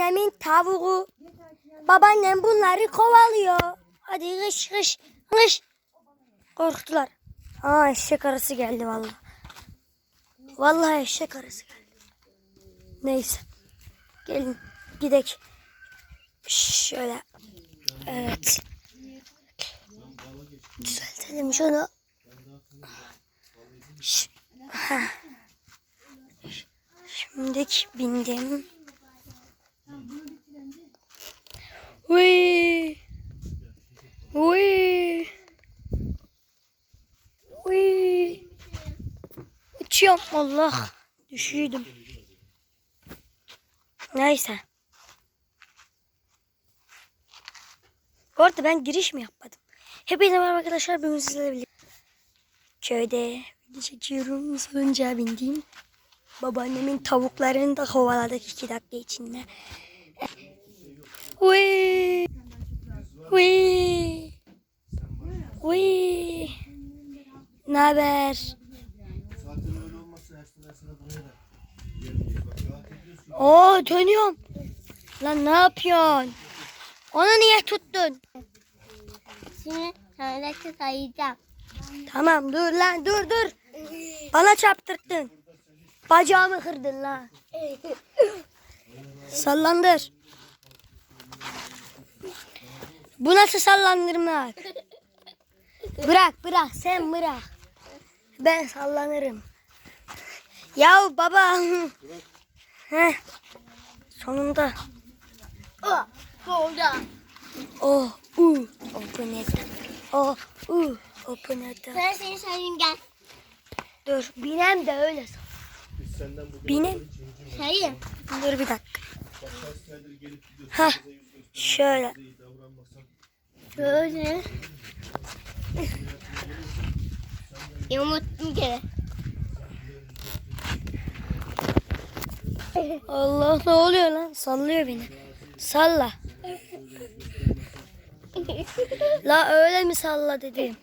Annemin tavuğu. Babaannem bunları kovalıyor. Hadi kış kış kış. Korktular. Aa eşek arısı geldi vallahi. Vallahi eşek arısı geldi. Neyse. Gelin gidek. Şöyle. Evet. Düzeltelim şunu. Ş- Heh. Şimdilik bindim. Uy. Uy. Uy. Uçuyorum Allah. Düşüydüm. Neyse. Bu arada ben giriş mi yapmadım? Hepinize merhaba arkadaşlar. Bugün sizlerle birlikte köyde video çekiyorum. Salıncağa bindim. Babaannemin tavuklarını da kovaladık iki dakika içinde. Uy. Uy. Uy. Ne haber? Oo dönüyorum. Lan ne yapıyorsun? Onu niye tuttun? Şimdi sana sayacağım. Tamam dur lan dur dur. Bana çarptırttın. Bacağımı kırdın lan. Sallandır. Bu nasıl sallandırmak? Bırak bırak sen bırak. Ben sallanırım. Ya baba. Heh. Sonunda. Oh, oldu. Oh, uh, open it. Oh, uh, open it. Ben seni sayayım gel. Dur, binem de öyle. Binem. Sayayım. Dur bir dakika. Ha, şöyle. Şöyle. Yumurtlu kere. Allah ne oluyor lan? Sallıyor beni. Salla. La öyle mi salla dedim.